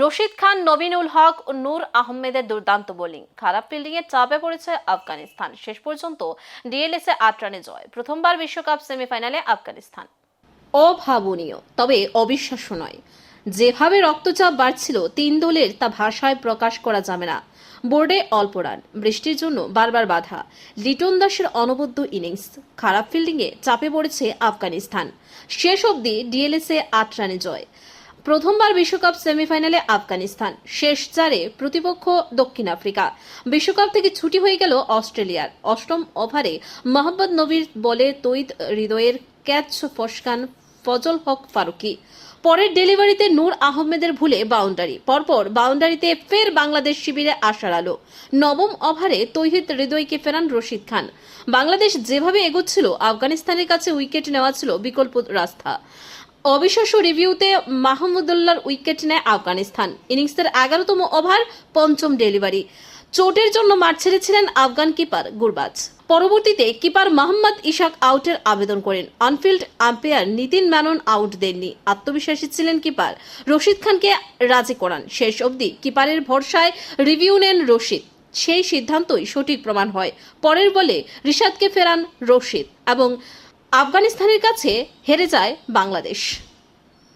রশিদ খান, নবীনুল হক ও নূর আহমেদের দুর্দান্ত বোলিং। খারাপ ফিল্ডিংয়ে চাপে পড়েছে আফগানিস্তান। শেষ পর্যন্ত ডিএলএসে আট রানে জয়। প্রথমবার বিশ্বকাপ সেমিফাইনালে আফগানিস্তান। অভাবনীয়, তবে অবিশ্বাস্য নয়। যেভাবে রক্তচাপ বাড়ছিল, তিন দলের তা ভাষায় প্রকাশ করা যাবে না। বোর্ডে অল্প রান, বৃষ্টির জন্য বারবার বাধা। লিটন দাসের অনবদ্য ইনিংস, খারাপ ফিল্ডিংয়ে চাপে পড়েছে আফগানিস্তান। শেষ অবধি ডিএলএসে আট রানে জয়। প্রথমবার বিশ্বকাপ সেমিফাইনালে আফগানিস্তান। শেষ চারে প্রতিপক্ষ দক্ষিণ আফ্রিকা। বিশ্বকাপ থেকে ছুটি হয়ে গেল অস্ট্রেলিয়ার। অষ্টম ওভারে মোহাম্মদ নবীর বলে তৈদ হৃদয়ের ক্যাচ ফসকান ফজল হক ফারুকি। পরের ডেলিভারিতে নূর আহমেদের ভুলে বাউন্ডারি। পরপর বাউন্ডারিতে ফের বাংলাদেশ শিবিরে আসার আলো। নবম ওভারে তৌহিদ হৃদয়কে ফেরান রশিদ খান। বাংলাদেশ যেভাবে এগোচ্ছিল, আফগানিস্তানের কাছে উইকেট নেওয়া ছিল বিকল্প রাস্তা। অবিশ্বাস্য রিভিউতে মাহমুদুল্লাহর উইকেট নেয় আফগানিস্তান। ইনিংসের এগারোতম ওভার, পঞ্চম ডেলিভারি। চোটের জন্য মাঠ ছেড়েছিলেন আফগান কিপার গুরবাজ। পরবর্তীতে কিপার মোহাম্মদ ইশাক আউটের আবেদন করেন। On field umpire Nitin Menon out দেননি। আত্মবিশ্বাসী ছিলেন কিপার রশিদ খানকে রাজি করান। শেষ অবধি কিপারের ভরসায় রিভিউ নেন রশিদ। সেই সিদ্ধান্তই সঠিক প্রমাণ হয়। পরের বলে রিশাদকে ফেরান রশিদ এবং আফগানিস্তানের কাছে হেরে যায় বাংলাদেশ।